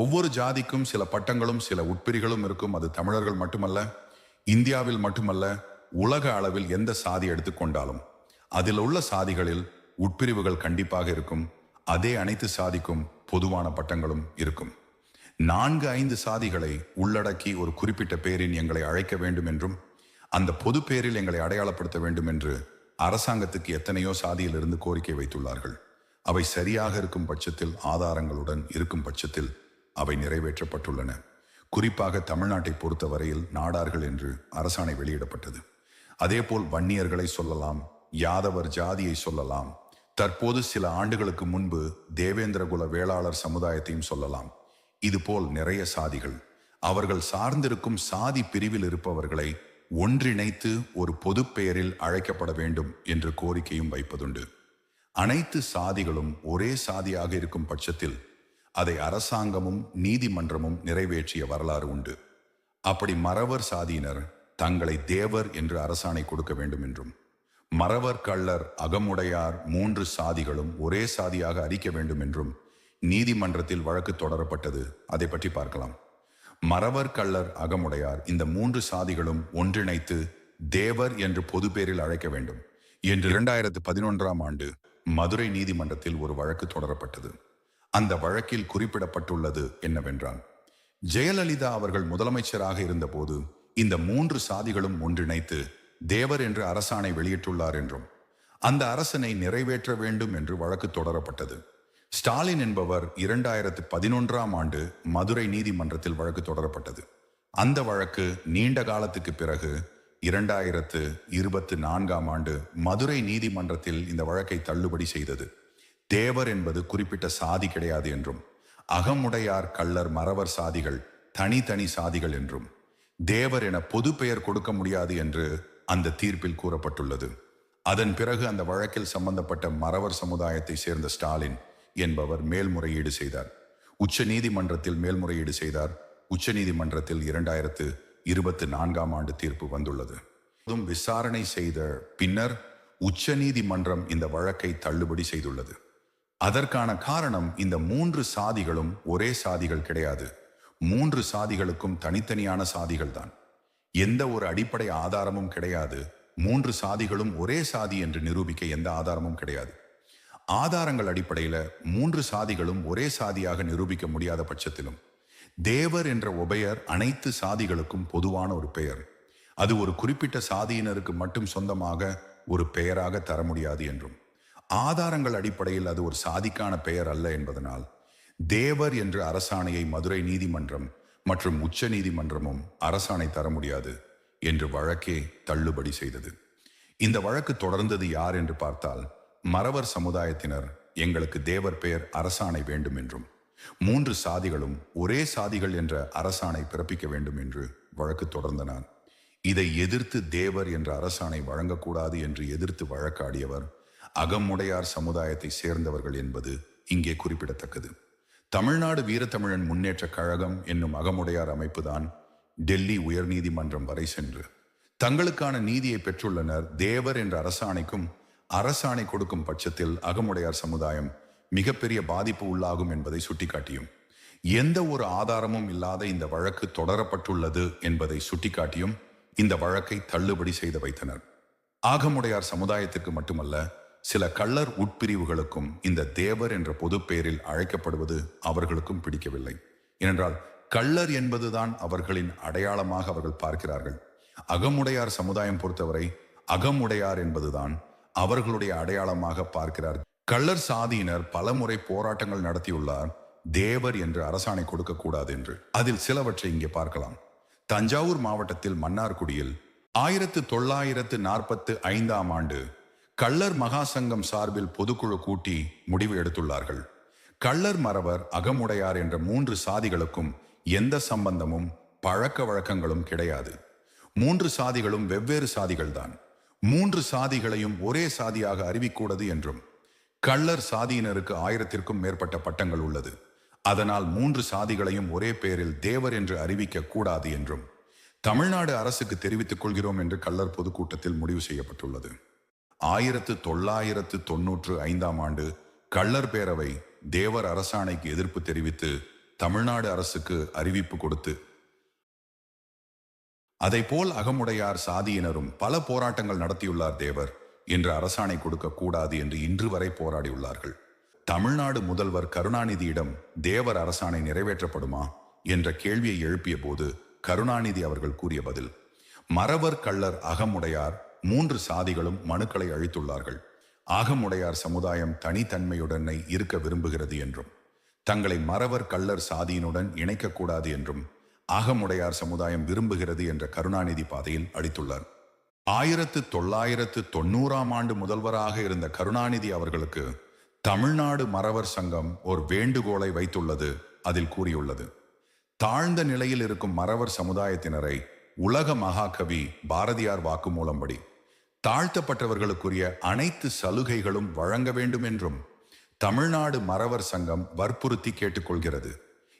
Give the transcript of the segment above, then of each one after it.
ஒவ்வொரு ஜாதிக்கும் சில பட்டங்களும் சில உட்பிரிகளும் இருக்கும். அது தமிழர்கள் மட்டுமல்ல இந்தியாவில் மட்டுமல்ல உலக அளவில் எந்த சாதி எடுத்துக்கொண்டாலும். அதில் உள்ள சாதிகளில் உட்பிரிவுகள் கண்டிப்பாக இருக்கும். அதே அனைத்து சாதிக்கும் பொதுவான பட்டங்களும் இருக்கும். நான்கு ஐந்து சாதிகளை உள்ளடக்கி ஒரு குறிப்பிட்ட பேரின் எங்களை அழைக்க வேண்டும் என்றும் அந்த பொது பேரில் எங்களை அடையாளப்படுத்த வேண்டும் என்று அரசாங்கத்துக்கு எத்தனையோ சாதியிலிருந்து கோரிக்கை வைத்துள்ளார்கள். அவை சரியாக இருக்கும் பட்சத்தில் ஆதாரங்களுடன் இருக்கும் பட்சத்தில் அவை நிறைவேற்றப்பட்டுள்ளன. குறிப்பாக தமிழ்நாட்டை பொறுத்தவரையில் நாடார்கள் என்று அரசாணை வெளியிடப்பட்டது. அதேபோல் வன்னியர்களை சொல்லலாம் யாதவர் ஜாதியை சொல்லலாம் தற்போது சில ஆண்டுகளுக்கு முன்பு தேவேந்திரகுல வேளாளர் சமுதாயத்தையும் சொல்லலாம். இதுபோல் நிறைய சாதிகள். அவர்கள் சார்ந்திருக்கும் சாதி பிரிவில் இருப்பவர்களை ஒன்றிணைத்து ஒரு பொது பெயரில் அழைக்கப்பட வேண்டும் என்று கோரிக்கையும் வைப்பதுண்டு. அனைத்து சாதிகளும் ஒரே சாதியாக இருக்கும் பட்சத்தில் அதை அரசாங்கமும் நீதிமன்றமும் நிறைவேற்றிய வரலாறு உண்டு. அப்படி மறவர் சாதியினர் தங்களை தேவர் என்று அரசாணை கொடுக்க வேண்டும் என்றும் மறவர் கள்ளர் அகமுடையார் மூன்று சாதிகளும் ஒரே சாதியாக அறிக்க வேண்டும் என்றும் நீதிமன்றத்தில் வழக்கு தொடரப்பட்டது. அதை பற்றி பார்க்கலாம். மறவர் கள்ளர் அகமுடையார் இந்த மூன்று சாதிகளும் ஒன்றிணைத்து தேவர் என்று பொது பேரில் அழைக்க வேண்டும் என்று இரண்டாயிரத்து பதினொன்றாம் ஆண்டு மதுரை நீதிமன்றத்தில் ஒரு வழக்கு தொடரப்பட்டது. அந்த வழக்கில் குறிப்பிடப்பட்டுள்ளது என்னவென்றால் ஜெயலலிதா அவர்கள் முதலமைச்சராக இருந்தபோது இந்த மூன்று சாதிகளும் ஒன்றிணைத்து தேவர் என்று அரசாணை வெளியிட்டுள்ளார் என்றும் அந்த அரசனை நிறைவேற்ற வேண்டும் என்று வழக்கு தொடரப்பட்டது. ஸ்டாலின் என்பவர் இரண்டாயிரத்து பதினொன்றாம் ஆண்டு மதுரை நீதிமன்றத்தில் வழக்கு தொடரப்பட்டது. அந்த வழக்கு நீண்ட காலத்துக்கு பிறகு இரண்டாயிரத்து இருபத்து நான்காம் ஆண்டு மதுரை நீதிமன்றத்தில் இந்த வழக்கை தள்ளுபடி செய்தது. தேவர் என்பது குறிப்பிட்ட சாதி கிடையாது என்றும் அகமுடையார் கள்ளர் மறவர் சாதிகள் தனித்தனி சாதிகள் என்றும் தேவர் என பொது பெயர் கொடுக்க முடியாது என்று அந்த தீர்ப்பில் கூறப்பட்டுள்ளது. அதன் பிறகு அந்த வழக்கில் சம்பந்தப்பட்ட மறவர் சமுதாயத்தை சேர்ந்த ஸ்டாலின் என்பவர் மேல்முறையீடு செய்தார். உச்ச நீதிமன்றத்தில் மேல்முறையீடு செய்தார். உச்ச நீதிமன்றத்தில் இரண்டாயிரத்து இருபத்தி நான்காம் ஆண்டு தீர்ப்பு வந்துள்ளது. விசாரணை செய்த பின்னர் உச்ச நீதிமன்றம் இந்த வழக்கை தள்ளுபடி செய்துள்ளது. அதற்கான காரணம் இந்த மூன்று சாதிகளும் ஒரே சாதிகள் கிடையாது. மூன்று சாதிகளுக்கும் தனித்தனியான சாதிகள் தான் எந்த ஒரு அடிப்படை ஆதாரமும் கிடையாது. மூன்று சாதிகளும் ஒரே சாதி என்று நிரூபிக்க எந்த ஆதாரமும் கிடையாது. ஆதாரங்கள் அடிப்படையில் மூன்று சாதிகளும் ஒரே சாதியாக நிரூபிக்க முடியாத பட்சத்திலும் தேவர் என்ற உபெயர் அனைத்து சாதிகளுக்கும் பொதுவான ஒரு பெயர். அது ஒரு குறிப்பிட்ட சாதியினருக்கு மட்டும் சொந்தமாக ஒரு பெயராக தர முடியாது என்றும். ஆதாரங்கள் அடிப்படையில் அது ஒரு சாதிக்கான பெயர் அல்ல என்பதனால் தேவர் என்ற அரசாணையை மதுரை நீதிமன்றம் மற்றும் உச்ச நீதிமன்றமும் அரசாணை தர முடியாது என்று வழக்கே தள்ளுபடி செய்தது. இந்த வழக்கு தொடர்ந்தது யார் என்று பார்த்தால் மறவர் சமுதாயத்தினர் எங்களுக்கு தேவர் பெயர் அரசாணை வேண்டும் என்றும் மூன்று சாதிகளும் ஒரே சாதிகள் என்ற அரசாணை பிறப்பிக்க வேண்டும் என்று வழக்கு தொடர்ந்தனர். இதை எதிர்த்து தேவர் என்ற அரசாணை வழங்கக்கூடாது என்று எதிர்த்து வழக்காடியவர் அகமுடையார் சமுதாயத்தை சேர்ந்தவர்கள் என்பது இங்கே குறிப்பிடத்தக்கது. தமிழ்நாடு வீரத்தமிழன் முன்னேற்ற கழகம் என்னும் அகமுடையார் அமைப்புதான் டெல்லி உயர்நீதிமன்றம் வரை சென்று. தங்களுக்கான நீதியை பெற்றுள்ளனர் தேவர் என்ற அரசாணைக்கும் அரசாணை கொடுக்கும் பட்சத்தில் அகமுடையார் சமுதாயம் மிகப்பெரிய பாதிப்பு உள்ளாகும் என்பதை சுட்டிக்காட்டியும். எந்த ஒரு ஆதாரமும் இல்லாத இந்த வழக்கு தொடரப்பட்டுள்ளது என்பதை சுட்டிக்காட்டியும் இந்த வழக்கை தள்ளுபடி செய்து வைத்தனர். ஆகமுடையார் சமுதாயத்திற்கு மட்டுமல்ல சில கள்ளர் உட்பிரிவுகளுக்கும் இந்த தேவர் என்ற பொது பெயரில் அழைக்கப்படுவது அவர்களுக்கும் பிடிக்கவில்லை. ஏனென்றால் கள்ளர் என்பதுதான் அவர்களின் அடையாளமாக அவர்கள் பார்க்கிறார்கள். அகமுடையார் சமுதாயம் பொறுத்தவரை அகமுடையார் என்பதுதான் அவர்களுடைய அடையாளமாக பார்க்கிறார்கள். கள்ளர் சாதியினர் பலமுறை போராட்டங்கள் நடத்தியுள்ளார். தேவர் என்று அரசாணை கொடுக்க கூடாது என்று. அதில் சிலவற்றை இங்கே பார்க்கலாம். தஞ்சாவூர் மாவட்டத்தில் மன்னார்குடியில் ஆயிரத்து தொள்ளாயிரத்து நாற்பத்து ஐந்தாம் ஆண்டு கள்ளர் மகாசங்கம் சார்பில் பொதுக்குழு கூட்டி முடிவு எடுத்துள்ளார்கள். கள்ளர் மறவர் அகமுடையார் என்ற மூன்று சாதிகளுக்கும் எந்த சம்பந்தமும் பழக்க வழக்கங்களும் கிடையாது. மூன்று சாதிகளும் வெவ்வேறு சாதிகள்தான். மூன்று சாதிகளையும் ஒரே சாதியாக அறிவிக்கூடாது என்றும் கள்ளர் சாதியினருக்கு ஆயிரத்திற்கும் மேற்பட்ட பட்டங்கள் உள்ளது. அதனால் மூன்று சாதிகளையும் ஒரே பெயரில் தேவர் என்று அறிவிக்க கூடாது என்றும் தமிழ்நாடு அரசுக்கு தெரிவித்துக் கொள்கிறோம் என்று கள்ளர் பொதுக்கூட்டத்தில் முடிவு செய்யப்பட்டுள்ளது. ஆயிரத்து தொள்ளாயிரத்து தொன்னூற்று ஐந்தாம் ஆண்டு கள்ளர் பேரவை தேவர் அரசாணைக்கு எதிர்ப்பு தெரிவித்து தமிழ்நாடு அரசுக்கு அறிவிப்பு கொடுத்து. அதைப்போல் அகமுடையார் சாதியினரும் பல போராட்டங்கள் நடத்தியுள்ளார் தேவர். என்று அரசாணை கொடுக்க கூடாது என்று இன்று வரை போராடியுள்ளார்கள். தமிழ்நாடு முதல்வர் கருணாநிதியிடம் தேவர் அரசாணை நிறைவேற்றப்படுமா? என்ற கேள்வியை எழுப்பிய போது கருணாநிதி அவர்கள் கூறிய பதில் மறவர் கள்ளர் அகமுடையார் மூன்று சாதிகளும் மனுக்களை அழித்துள்ளார்கள். ஆகமுடையார் சமுதாயம் தனித்தன்மையுடனை இருக்க விரும்புகிறது என்றும் தங்களை மறவர் கள்ளர் சாதியினுடன் இணைக்கக்கூடாது என்றும் ஆகமுடையார் சமுதாயம் விரும்புகிறது என்ற கருணாநிதி பாதையில் அடித்துள்ளார். ஆயிரத்து தொள்ளாயிரத்து தொண்ணூறாம் ஆண்டு முதல்வராக இருந்த கருணாநிதி அவர்களுக்கு தமிழ்நாடு மறவர் சங்கம் ஒரு வேண்டுகோளை வைத்துள்ளது அதில் கூறியுள்ளது. தாழ்ந்த நிலையில் இருக்கும் மறவர் சமுதாயத்தினரை உலக மகாகவி பாரதியார் வாக்குமூலம்படி தாழ்த்தப்பட்டவர்களுக்குரிய அனைத்து சலுகைகளும் வழங்க வேண்டும் என்றும் தமிழ்நாடு மறவர் சங்கம் வற்புறுத்தி கேட்டுக்கொள்கிறது.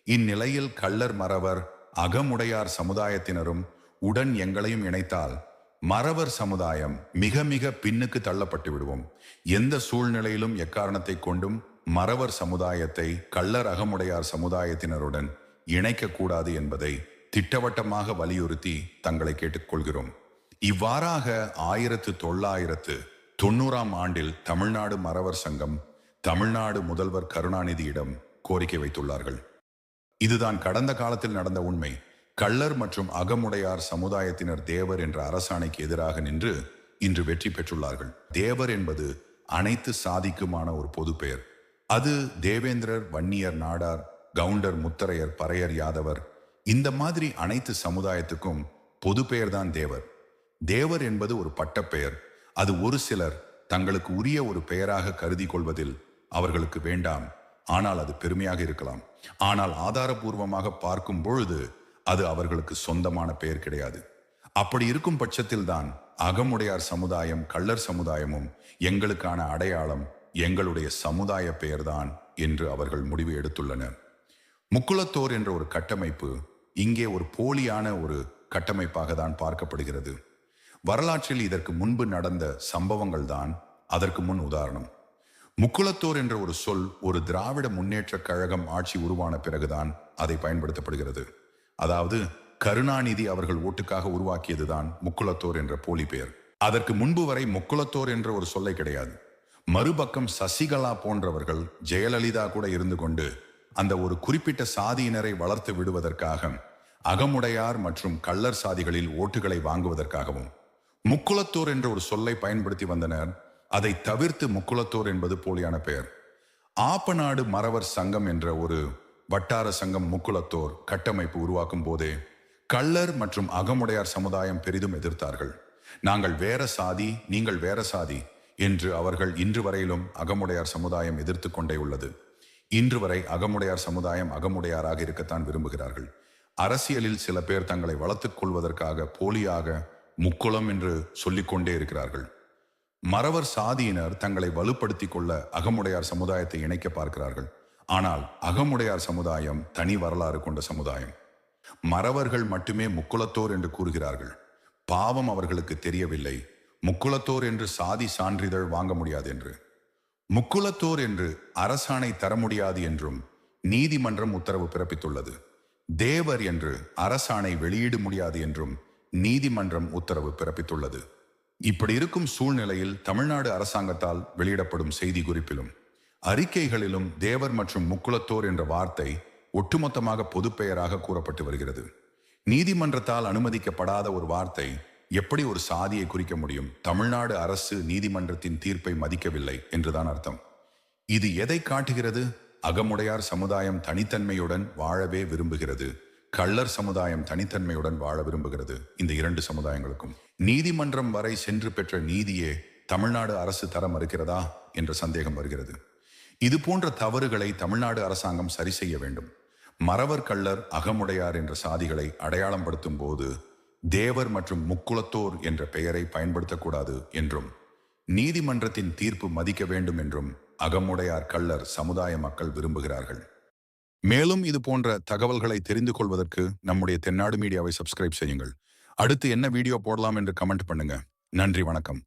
இந்நிலையில் கள்ளர் மறவர் அகமுடையார் சமுதாயத்தினரும் உடன் எங்களையும் இணைத்தால் மறவர் சமுதாயம் மிக மிக பின்னுக்கு தள்ளப்பட்டு விடுவோம். எந்த சூழ்நிலையிலும் எக்காரணத்தை கொண்டும் மறவர் சமுதாயத்தை கள்ளர் அகமுடையார் சமுதாயத்தினருடன் இணைக்கக்கூடாது என்பதை திட்டவட்டமாக வலியுறுத்தி தங்களை கேட்டுக்கொள்கிறோம். இவ்வாறாக ஆயிரத்து தொள்ளாயிரத்து தொண்ணூறாம் ஆண்டில் தமிழ்நாடு மறவர் சங்கம் தமிழ்நாடு முதல்வர் கருணாநிதியிடம் கோரிக்கை வைத்துள்ளார்கள். இதுதான் கடந்த காலத்தில் நடந்த உண்மை. கள்ளர் மற்றும் அகமுடையார் சமுதாயத்தினர் தேவர் என்ற அரசாணைக்கு எதிராக நின்று இன்று வெற்றி பெற்றுள்ளார்கள். தேவர் என்பது அனைத்து சாதிக்குமான ஒரு பொது பெயர். அது தேவேந்திரர் வன்னியர் நாடார் கவுண்டர் முத்தரையர் பறையர் யாதவர் இந்த மாதிரி அனைத்து சமுதாயத்துக்கும் பொது பெயர்தான் தேவர். தேவர் என்பது ஒரு பட்டப்பெயர். அது ஒரு சிலர் தங்களுக்கு உரிய ஒரு பெயராக கருதி கொள்வதில் அவர்களுக்கு வேண்டாம். ஆனால் அது பெருமையாக இருக்கலாம். ஆனால் ஆதாரபூர்வமாக பார்க்கும் பொழுது அது அவர்களுக்கு சொந்தமான பெயர் கிடையாது. அப்படி இருக்கும் பட்சத்தில் தான் அகமுடையார் சமுதாயம் கள்ளர் சமுதாயமும் எங்களுக்கான அடையாளம் எங்களுடைய சமுதாய பெயர்தான் என்று அவர்கள் முடிவு எடுத்துள்ளனர். முக்குளத்தோர் என்ற ஒரு கட்டமைப்பு இங்கே ஒரு போலியான ஒரு கட்டமைப்பாக தான் பார்க்கப்படுகிறது. வரலாற்றில் இதற்கு முன்பு நடந்த சம்பவங்கள் தான் அதற்கு முன் உதாரணம். முக்குளத்தோர் என்ற ஒரு சொல் ஒரு திராவிட முன்னேற்ற கழகம் ஆட்சி உருவான பிறகுதான் அதை பயன்படுத்தப்படுகிறது. அதாவது கருணாநிதி அவர்கள் ஓட்டுக்காக உருவாக்கியதுதான் முக்குளத்தோர் என்ற போலி பெயர். அதற்கு முன்பு வரை முக்குளத்தோர் என்ற ஒரு சொல்லை கிடையாது. மறுபக்கம் சசிகலா போன்றவர்கள் ஜெயலலிதா கூட இருந்து கொண்டு அந்த ஒரு குறிப்பிட்ட சாதியினரை வளர்த்து விடுவதற்காக அகமுடையார் மற்றும் கள்ளர் சாதிகளில் ஓட்டுகளை வாங்குவதற்காகவும் முக்குளத்தோர் என்ற ஒரு சொல்லை பயன்படுத்தி வந்தனர். அதை தவிர்த்து முக்குளத்தோர் என்பது போலியான பெயர். ஆப்பநாடு மறவர் சங்கம் என்ற ஒரு வட்டார சங்கம் முக்குளத்தோர் கட்டமைப்பு உருவாக்கும் போதே கள்ளர் மற்றும் அகமுடையார் சமுதாயம் பெரிதும் எதிர்த்தார்கள். நாங்கள் வேற சாதி நீங்கள் வேற சாதி என்று அவர்கள் இன்று வரையிலும் அகமுடையார் சமுதாயம் எதிர்த்து கொண்டே உள்ளது. இன்று வரை அகமுடையார் சமுதாயம் அகமுடையாராக இருக்கத்தான் விரும்புகிறார்கள். அரசியலில் சில பேர் தங்களை வளர்த்துக் கொள்வதற்காக போலியாக முக்குளம் என்று சொல்லிக்கொண்டே இருக்கிறார்கள். மறவர் சாதியினர் தங்களை வலுப்படுத்திக் கொள்ள அகமுடையார் சமுதாயத்தை இணைக்க பார்க்கிறார்கள். ஆனால் அகமுடையார் சமுதாயம் தனி வரலாறு கொண்ட சமுதாயம். மறவர்கள் மட்டுமே முக்குளத்தோர் என்று கூறுகிறார்கள். பாவம் அவர்களுக்கு தெரியவில்லை. முக்குளத்தோர் என்று சாதி சான்றிதழ் வாங்க முடியாது என்று. முக்குளத்தோர் என்று அரசாணை தர முடியாது என்றும் நீதிமன்றம் உத்தரவு பிறப்பித்துள்ளது. தேவர் என்று அரசாணை வெளியிட முடியாது என்றும் நீதிமன்றம் உத்தரவு பிறப்பித்துள்ளது. இப்படி இருக்கும் சூழ்நிலையில் தமிழ்நாடு அரசாங்கத்தால் வெளியிடப்படும் செய்தி குறிப்பிலும் அறிக்கைகளிலும் தேவர் மற்றும் முக்குளத்தோர் என்ற வார்த்தை ஒட்டுமொத்தமாக பொதுப்பெயராக கூறப்பட்டு வருகிறது. நீதிமன்றத்தால் அனுமதிக்கப்படாத ஒரு வார்த்தை எப்படி ஒரு சாதியை குறிக்க முடியும்? தமிழ்நாடு அரசு நீதிமன்றத்தின் தீர்ப்பை மதிக்கவில்லை என்றுதான் அர்த்தம். இது எதை காட்டுகிறது? அகமுடையார் சமுதாயம் தனித்தன்மையுடன் வாழவே விரும்புகிறது. கள்ளர் சமுதாயம் தனித்தன்மையுடன் வாழ விரும்புகிறது இந்த இரண்டு சமுதாயங்களுக்கும். நீதிமன்றம் வரை சென்று பெற்ற நீதியே தமிழ்நாடு அரசு தர மறுக்கிறதா என்ற சந்தேகம் வருகிறது. இது போன்ற தவறுகளை தமிழ்நாடு அரசாங்கம் சரி செய்ய வேண்டும். மறவர் கள்ளர் அகமுடையார் என்ற சாதிகளை அடையாளம் படுத்தும் போது தேவர் மற்றும் முக்குளத்தோர் என்ற பெயரை பயன்படுத்தக்கூடாது என்றும் நீதிமன்றத்தின் தீர்ப்பு மதிக்க வேண்டும் என்றும் அகமுடையார் கள்ளர் சமுதாய மக்கள் விரும்புகிறார்கள். மேலும் இது போன்ற தகவல்களை தெரிந்து கொள்வதற்கு நம்முடைய தென்னாடு மீடியாவை சப்ஸ்கிரைப் செய்யுங்கள். அடுத்து என்ன வீடியோ போடலாம் என்று கமெண்ட் பண்ணுங்க. நன்றி வணக்கம்.